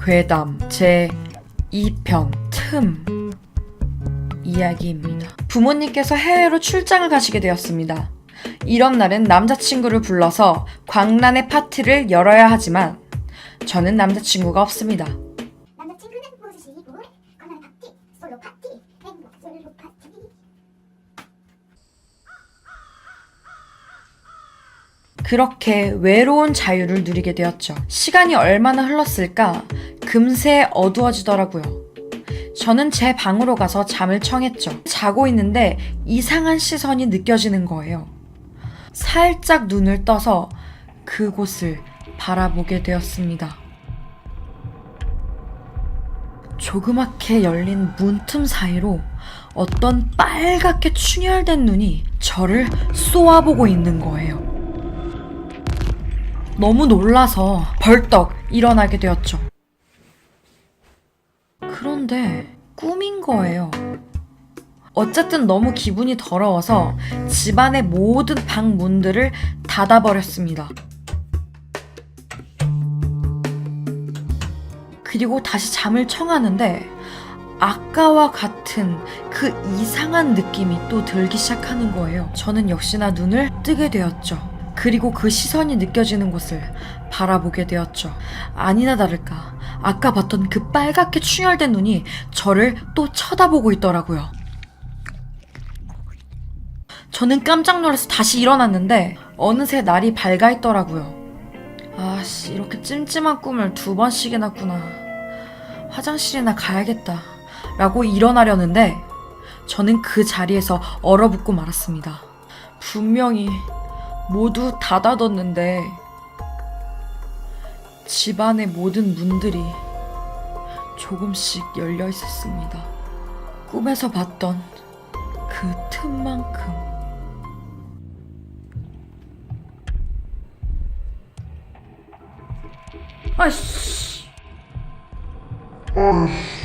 괴담 제 2편 틈 이야기입니다. 부모님께서 해외로 출장을 가시게 되었습니다. 이런 날은 남자친구를 불러서 광란의 파티를 열어야 하지만 저는 남자친구가 없습니다. 남자친구는 모으시고 건강 파티, 솔로 파티, 행복 솔로 파티. 그렇게 외로운 자유를 누리게 되었죠. 시간이 얼마나 흘렀을까 금세 어두워지더라고요. 저는 제 방으로 가서 잠을 청했죠. 자고 있는데 이상한 시선이 느껴지는 거예요. 살짝 눈을 떠서 그곳을 바라보게 되었습니다. 조그맣게 열린 문틈 사이로 어떤 빨갛게 충혈된 눈이 저를 쏘아보고 있는 거예요. 너무 놀라서 벌떡 일어나게 되었죠. 그런데 꿈인 거예요. 어쨌든 너무 기분이 더러워서 집안의 모든 방 문들을 닫아버렸습니다. 그리고 다시 잠을 청하는데 아까와 같은 그 이상한 느낌이 또 들기 시작하는 거예요. 저는 역시나 눈을 뜨게 되었죠. 그리고 그 시선이 느껴지는 곳을 바라보게 되었죠. 아니나 다를까. 아까 봤던 그 빨갛게 충혈된 눈이 저를 또 쳐다보고 있더라고요. 저는 깜짝 놀라서 다시 일어났는데 어느새 날이 밝아 있더라고요. 아씨, 이렇게 찜찜한 꿈을 두 번씩이나 꾸나. 화장실이나 가야겠다. 라고 일어나려는데 저는 그 자리에서 얼어붙고 말았습니다. 분명히 모두 닫아뒀는데 집안의 모든 문들이 조금씩 열려 있었습니다. 꿈에서 봤던 그 틈만큼. 아이씨. 아이씨.